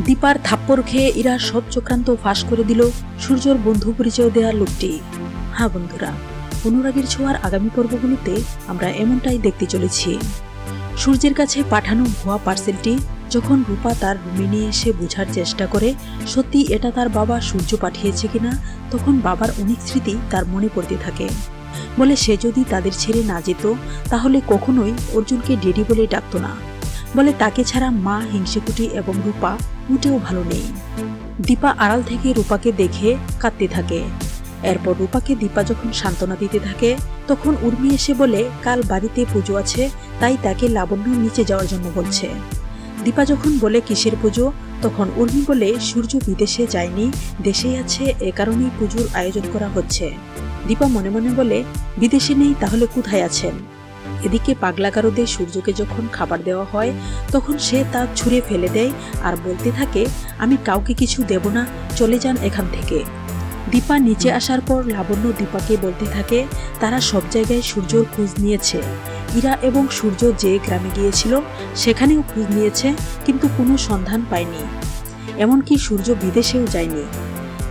দীপার থাপ্পড় খেয়ে ইরা সব চক্রান্ত ফাঁস করে দিল সূর্যর বন্ধু পরিচয় দেওয়া লোকটি। হ্যাঁ বন্ধুরা, অনুরাগের ছোঁয়ার আগামী পর্বগুলোতে আমরা এমনটাই দেখতে চলেছি। সূর্যের কাছে পাঠানো ভুয়া পার্সেলটি যখন রূপা তার রুমে নিয়ে এসে বোঝার চেষ্টা করে, সত্যি এটা তার বাবা সূর্য পাঠিয়েছে কিনা, তখন বাবার অনেক স্মৃতি তার মনে পড়তে থাকে। বলে সে যদি তাদের ছেড়ে না যেত, তাহলে কখনোই অর্জুনকে ডেডি বলে ডাকতো না। বলে তাকে ছাড়া মা, হিংসেকুটি এবং রূপা মোটেও ভালো নেই। দীপা আড়াল থেকে রূপাকে দেখে কাঁদতে থাকে। এরপর রূপাকে দীপা যখন সান্ত্বনা দিতে থাকে, তখন উর্মি এসে বলে, কাল বাড়িতে পুজো আছে, তাই তাকে লাবণ্য নিচে যাওয়ার জন্য বলছে। দীপা যখন বলে কিসের পুজো, তখন উর্মি বলে, সূর্য বিদেশে যায়নি দেশেই আছে, এ কারণেই পুজোর আয়োজন করা হচ্ছে। দীপা মনে মনে বলে, বিদেশে নেই, তাহলে কোথায় আছেন? এদিকে পাগলাগারদে সূর্যকে যখন খাবার দেওয়া হয়, তখন সে তা ছুঁড়ে ফেলে দেয় আর বলতে থাকে, আমি কাউকে কিছু দেব না, চলে যান এখান থেকে। দীপা নিচে আসার পর লাবণ্য দীপাকে বলতে থাকে, তারা সব জায়গায় সূর্যর খোঁজ নিয়েছে। ইরা এবং সূর্য যে গ্রামে গিয়েছিল, সেখানেও খোঁজ নিয়েছে, কিন্তু কোনো সন্ধান পায়নি। এমনকি সূর্য বিদেশেও যায়নি।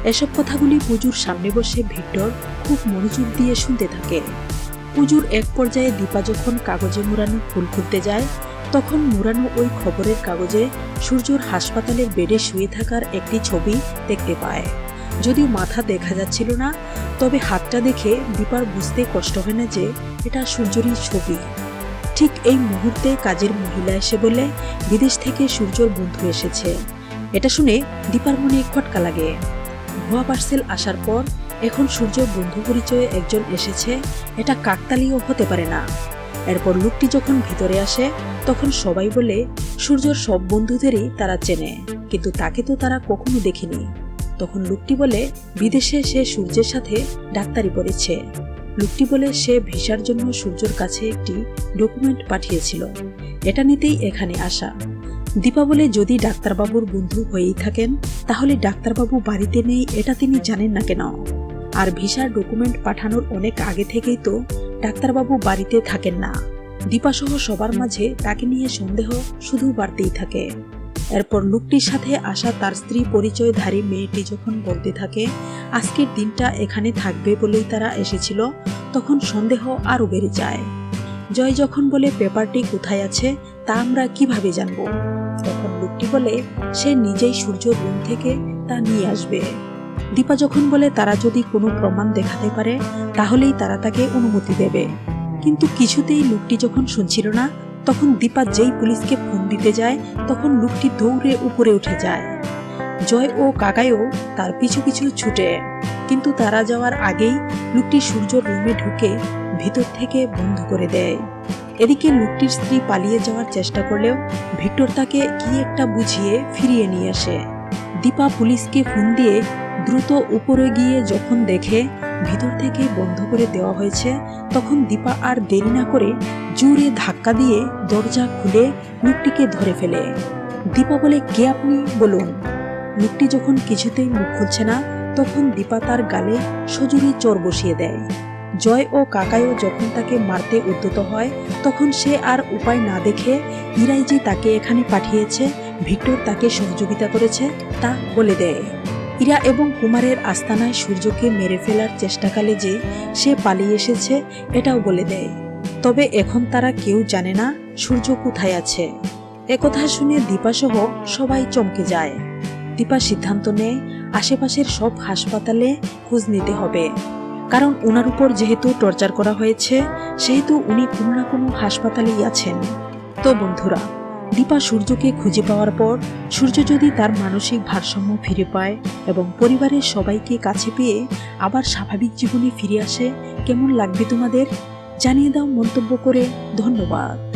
এসব কথাগুলি পুজোর সামনে বসে ভিক্টর খুব মনোযোগ দিয়ে শুনতে থাকে পুজোর এক পর্যায়ে দীপা যখন কাগজে মুড়ানো ফুল খুলতে যায়, তখন মুড়ানো ওই খবরের কাগজে সূর্যর হাসপাতালের বেডে শুয়ে থাকার একটি ছবি দেখতে পায়। যদিও মাথা দেখা যাচ্ছিল না, তবে হাতটা দেখে দীপার বুঝতে কষ্ট হয় না যে এটা সূর্যরই ছবি। ঠিক এই মুহূর্তে কাজের মহিলা এসে বলে বিদেশ থেকে সূর্যর বন্ধু এসেছে। এটা শুনে দীপার মনে খটকা লাগে। ভুয়া পার্সেল আসার পর এখন সূর্যর বন্ধু পরিচয়ে একজন এসেছে, এটা কাকতালীয় হতে পারে না। এরপর লোকটি যখন ভিতরে আসে, তখন সবাই বলে, সূর্যর সব বন্ধুদেরই তারা চেনে, কিন্তু তাকে তো তারা কখনো দেখেনি। তখন লোকটি বলে, বিদেশে সে সূর্যের সাথে ডাক্তারি পড়েছে। লোকটি বলে, সে ভিসার জন্য সূর্যর কাছে একটি ডকুমেন্ট পাঠিয়েছিল। এটা নিতেই এখানে আসা। দীপা বলে, যদি ডাক্তারবাবুর বন্ধু হয়েই থাকেন, তাহলে ডাক্তারবাবু বাড়িতে নেই, এটা তিনি জানেন না কেন? আর ভিসার ডকুমেন্ট পাঠানোর অনেক আগে থেকেই তো ডাক্তারবাবু বাড়িতে থাকেন না। দীপাসহ সবার মাঝে তাকে নিয়ে সন্দেহ শুধু বাড়তেই থাকে। এরপর লোকটির সাথে আসা তার স্ত্রী পরিচয়ধারী মেয়েটি যখন বলতে থাকে, আজকের দিনটা এখানে থাকবে বলেই তারা এসেছিল, তখন সন্দেহ আরও বেড়ে যায়। জয় যখন বলে পেপারটি কোথায় আছে তা আমরা কীভাবে জানব? তখন লোকটি বলে, সে নিজেই সূর্য রুম থেকে তা নিয়ে আসবে। দীপা যখন বলে তারা যদি কোনো প্রমাণ দেখাতে পারে, তাহলেই তারা তাকে অনুমতি দেবে। কিন্তু কিছুতেই লোকটি যখন শুনছিল না, তখন দীপা যেই পুলিশকে ফোন দিতে যায়, তখন লোকটি দৌড়ে উপরে উঠে যায়। জয় ও কাকাইও তার পিছু পিছু ছুটে। কিন্তু তারা যাওয়ার আগেই লোকটি সূর্যর রুমে ঢুকে ভিতর থেকে বন্ধ করে দেয়। এদিকে লোকটির স্ত্রী পালিয়ে যাওয়ার চেষ্টা করলেও ভিক্টর তাকে কি একটা বুঝিয়ে ফিরিয়ে নিয়ে আসে। দীপা পুলিশকে ফোন দিয়ে দ্রুত উপরে গিয়ে যখন দেখে ভিতর থেকে বন্ধ করে দেওয়া হয়েছে, তখন দীপা আর দেরি না করে জোরে ধাক্কা দিয়ে দরজা খুলে লোকটিকে ধরে ফেলে। দীপা বলে, কে আপনি? বলুন। লোকটি যখন কিছুতেই মুখ খুলছে না, তখন দীপা তার গালে সজুরি চর বসিয়ে দেয়। জয় ও কাকাইও যখন তাকে মারতে উদ্যত হয়, তখন সে আর উপায় না দেখে ইরাই যে তাকে এখানে পাঠিয়েছে ভিক্টর তাকে সহযোগিতা করেছে, তা বলে দেয়। ইরা এবং কুমারের আস্তানায় সূর্যকে মেরে ফেলার চেষ্টাকালে যে সে পালিয়ে এসেছে, এটাও বলে দেয়। তবে এখন তারা কেউ জানে না সূর্য কোথায় আছে। একথা শুনে দীপাসহ সবাই চমকে যায়। দীপা সিদ্ধান্ত নেয়, আশেপাশের সব হাসপাতালে খোঁজ নিতে হবে। কারণ ওনার উপর যেহেতু টর্চার করা হয়েছে, সেহেতু উনি কোনো না কোনো হাসপাতালেই আছেন। তো বন্ধুরা দীপা সূর্যকে খুঁজে পাওয়ার পর সূর্য যদি তার মানসিক ভারসাম্য ফিরে পায় এবং পরিবারের সবাইকে কাছে পেয়ে আবার স্বাভাবিক জীবনে ফিরে আসে, কেমন লাগবে তোমাদের? জানিয়ে দাও মন্তব্য করে, ধন্যবাদ।